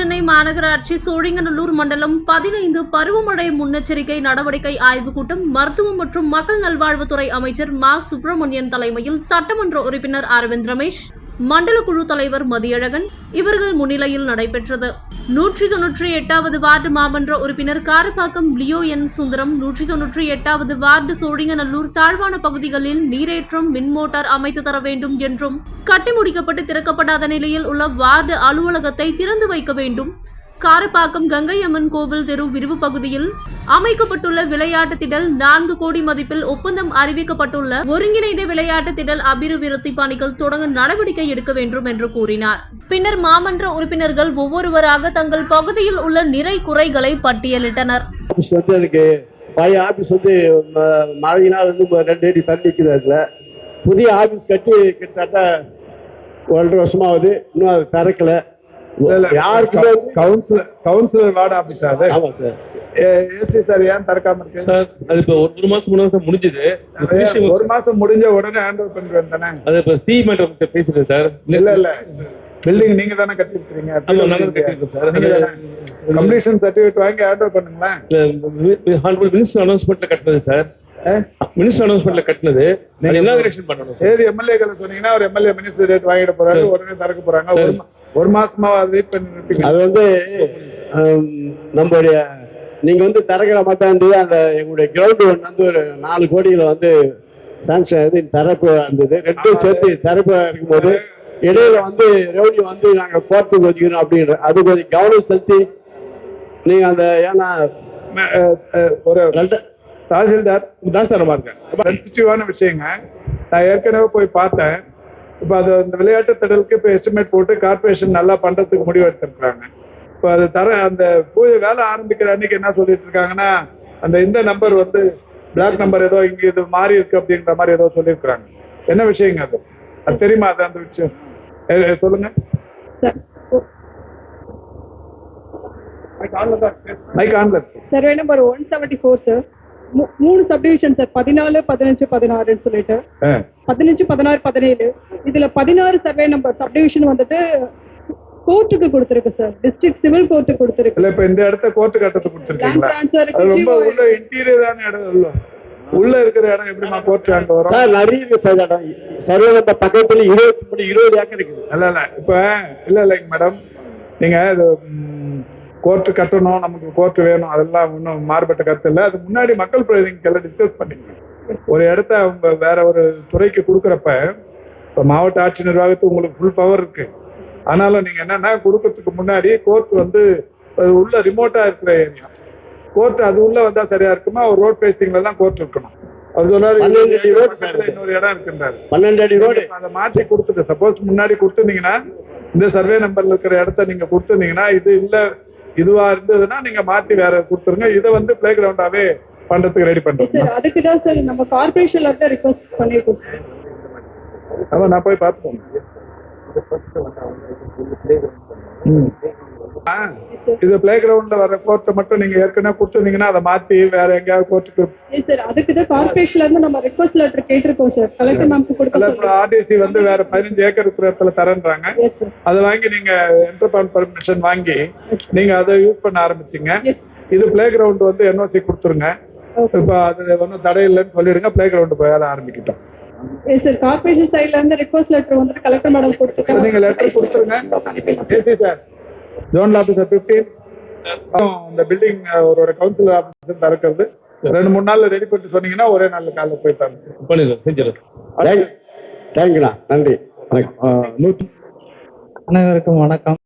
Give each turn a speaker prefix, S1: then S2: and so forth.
S1: சென்னை மாநகராட்சி சோழிங்கநல்லூர் மண்டலம் பதினைந்து பருவமழை முன்னெச்சரிக்கை நடவடிக்கை ஆய்வுக் கூட்டம் மருத்துவம் மற்றும் மக்கள் நல்வாழ்வுத்துறை அமைச்சர் மா சுப்பிரமணியன் தலைமையில் சட்டமன்ற உறுப்பினர் அரவிந்த் ரமேஷ் மண்டல குழு தலைவர் மதியழகன் இவர்கள் முன்னிலையில் நடைபெற்றது. நூற்றி தொன்னூற்றி எட்டாவது வார்டு மாமன்ற உறுப்பினர் காரப்பாக்கம் லியோ என். சுந்தரம் நூற்றி தொன்னூற்றி எட்டாவது வார்டு சோழிங்கநல்லூர் தாழ்வான பகுதிகளில் நீரேற்றம் மின் மோட்டார் அமைத்து தர வேண்டும் என்றும் கட்டி முடிக்கப்பட்டு திறக்கப்படாத நிலையில் உள்ள வார்டு அலுவலகத்தை திறந்து வைக்க வேண்டும். காரப்பாக்கம் கங்கையம்மன் கோவில் தெரு விரிவு பகுதியில் அமைக்கப்பட்டுள்ள விளையாட்டு திடல் நான்கு கோடி மதிப்பில் ஒப்பந்தம் அறிவிக்கப்பட்டுள்ள ஒருங்கிணைந்த விளையாட்டு திடல் அபிவிருத்தி பணிகள் தொடங்க நடவடிக்கை எடுக்க வேண்டும் என்று கூறினார். பின்னர் மாமன்ற உறுப்பினர்கள் ஒவ்வொருவராக தங்கள் பகுதியில் உள்ள நிறை குறைகளை பட்டியலிட்டனர்.
S2: பழைய ஆபீஸ் வந்து மழையினால் வந்து ரெண்டு அடி தள்ளி அதில். புதிய ஆபீஸ் கட்டி கிட்டத்தட்ட ஒன்றரை வருஷமாவது இன்னும் அது திறக்கலை. யாருக்குமே
S3: கவுன்சிலர் கவுன்சிலர் வார்டு ஆபீஸ் அது?
S2: ஆமாம் சார்.
S3: ஏசி சார் ஏன் திறக்காம இருக்கு?
S4: சார் அது இப்போ ஒரு ஒரு மாசம் முன்னாடி சார் முடிஞ்சது.
S3: ஒரு மாசம் முடிஞ்ச உடனே ஹேண்ட் ஓவர் பண்ணிட்டு தானே?
S4: அது இப்போ சி மேடம் பேசுறேன் சார்.
S3: இல்ல இல்ல. பில்டிங் நீங்க தானே
S4: ஆமா, கட்டியிருக்கோம் சார்.
S3: கம்ப்ளீஷன் சர்டிஃபிகேட் வாங்கி ஹேண்ட் ஓவர் பண்ணுங்களேன்.
S4: மினிஸ்டர் அனௌன்ஸ்மெண்ட்ல கட்டினது சார். மினிஸ்டர் அனௌன்ஸ்மெண்ட்ல கட்டினது. இனாகிரேஷன் பண்ணணும் சார்.
S3: எம்எல்ஏக்களை சொன்னீங்கன்னா ஒரு எம்எல்ஏ மினிஸ்டர் ரேட் வாங்கிட போறாரு உடனே திறக்க போறாங்க. ஒரு மாசமா வெயிட் பண்ணி
S2: அது வந்து நம்மளுடைய நீங்கள் வந்து திறக்கிற மாட்டாந்து அந்த எங்களுடைய கிரவுண்டு ஒன்று வந்து ஒரு நாலு கோடியில் வந்து சாங்ஷன் இது திறப்பு இருந்தது. ரெண்டும் சேர்த்து திறப்பு இருக்கும்போது இடையில வந்து ரெவன்யூ வந்து நாங்கள் கோர்ட்டுக்கு வச்சுக்கணும் அப்படின்ற அது கொஞ்சம் கவனம் செலுத்தி நீங்கள் அந்த ஏன்னா
S3: ஒரு தாசில்தார்
S4: தான் சார் இருக்கேன்
S3: சென்சிட்டிவான விஷயங்க. நான் ஏற்கனவே போய் பார்த்தேன். இப்போ அது அந்த விளையாட்டு திடலுக்கு இப்போ எஸ்டிமேட் போட்டு கார்பரேஷன் நல்லா பண்றதுக்கு முடிவு எடுத்திருக்காங்க இப்போ அது தர அந்த பூஜை வேலை ஆரம்பிக்கிற அன்னைக்கு என்ன சொல்லிட்டு இருக்காங்கன்னா அந்த இந்த நம்பர் வந்து பிளாக் நம்பர் ஏதோ இங்க இது மாறி இருக்கு அப்படின்ற மாதிரி ஏதோ சொல்லியிருக்காங்க என்ன விஷயங்க அது? அது தெரியுமா? அது அந்த விஷயம்? சொல்லுங்க. மைக் ஆன்ல
S5: survey number one seventy four sir மூணு சப்டிவிஷன் சார் பதினாலு பதினஞ்சு பதினாறுன்னு சொல்லிட்டு. பதினஞ்சு பதினாறு பதினேழு. இதுல பதினாறு சர்வே நம்பர் சப்டிவிஷன் வந்துட்டு கோர்ட்டுக்கு கொடுத்துருக்கு சார் டிஸ்ட்ரிக்ட் சிவில் கோர்ட்டுக்கு கொடுத்துருக்கு.
S3: இல்ல இப்ப இந்த இடத்த கோர்ட்டு கட்டத்துக்கு கொடுத்துருக்கீங்களா? ரொம்ப உள்ள இன்டீரியரான இடம் இல்ல உள்ள இருக்கிற இடம் எப்படிமா கோர்ட் அங்க வரும்?
S2: சார் நிறைய இருக்கு சார் இடம் சர்வே நம்ம பக்கத்தில் இருபத்தி மூணு இருபது ஏக்கர் இருக்குது.
S3: இல்ல இல்ல. இப்ப இல்ல இல்லைங்க மேடம் நீங்க இது கோர்ட்டு கட்டணும் நமக்கு கோர்ட் வேணும் அதெல்லாம் இன்னும் மாறுபட்ட கருத்து இல்லை. அது முன்னாடி மக்கள் பிரதிநிதிகள் டிஸ்கஸ் பண்ணிங்க ஒரு இடத்த அவங்க வேற ஒரு துறைக்கு கொடுக்குறப்ப இப்ப மாவட்ட ஆட்சி நிர்வாகத்துக்கு உங்களுக்கு ஃபுல் பவர் இருக்கு. ஆனாலும் நீங்க என்னன்னா கொடுக்கறதுக்கு முன்னாடி கோர்ட் வந்து அது உள்ள ரிமோட்டா இருக்கிற ஏரியா கோர்ட் அது உள்ள வந்தா சரியா இருக்குமா? ஒரு ரோட் பேசிங்ல எல்லாம் கோர்ட் இருக்கணும். அவர் சொன்னாரு இன்னொரு இடம் இருக்குன்றாரு.
S2: பன்னெண்டு அடி ரோடு
S3: அதை மாற்றி கொடுத்துட்டு சப்போஸ் முன்னாடி கொடுத்துருந்தீங்கன்னா இந்த சர்வே நம்பர்ல இருக்கிற இடத்த நீங்க கொடுத்துருந்தீங்கன்னா இது இல்ல இதுவா இருந்ததுன்னா நீங்க மாத்தி வேற கொடுத்துருங்க. இதை வந்து பிளே கிரவுண்டாவே பண்றதுக்கு ரெடி பண்றோம்.
S5: சார் அதுக்கு தான் சார் நம்ம கார்பரேஷன்ல இருந்து ரிக்வஸ்ட் பண்ணியிருக்கோம்
S3: அதான் நான் போய் பார்த்துக்கோங்க இது பிளே கிரவுண்ட்ல வர கோர்ட்டை மட்டும் நீங்க ஏற்கனவே கொடுத்துருந்தீங்கன்னா அதை மாத்தி வேற எங்கேயாவது கோர்ட்டுக்கு
S5: சார் அதுக்கு தான் கார்பரேஷன்ல இருந்து நம்ம ரிக்வஸ்ட் லெட்டர் கேட்டிருக்கோம் சார் கலெக்டர் மேம்க்கு கொடுக்க
S3: ஆர்டிசி வந்து வேற பதினஞ்சு ஏக்கர் இருக்கிற இடத்துல தரேன்றாங்க அதை வாங்கி நீங்க என்டர்பிரான் பர்மிஷன் வாங்கி நீங்க அதை யூஸ் பண்ண ஆரம்பிச்சீங்க. இது பிளே கிரவுண்ட் வந்து என்ஓசி கொடுத்துருங்க. இப்போ அது ஒன்றும் தடை இல்லைன்னு சொல்லிடுங்க. பிளே கிரவுண்ட் போய் அதை ஆரம்பிக்கிட்டோம்.
S5: சார் கார்பரேஷன் சைடுல இருந்து ரிக்வஸ்ட் லெட்டர் வந்துட்டு கலெக்டர் மேடம்
S3: இப்போ
S5: கொடுத்துருக்காங்க
S3: நீங்க லெட்டர் கொடுத்துருங்க. சார் ஜோன் ஆஃபீஸர் ஃபிஃப்டீன் இந்த பில்டிங் ஒரு கவுன்சிலர் ஆஃபீஸர் திறக்கிறது. ரெண்டு மூணு நாள்ல ரெடி பண்ணிட்டு சொன்னீங்கன்னா ஒரே நாள்ல காலைல போய் தரணும்
S4: பண்ணிடுறேன் செஞ்சிடறேன்
S2: தேங்க்யூண்ணா நன்றி. வணக்கம்.
S6: அனைவருக்கும் வணக்கம்.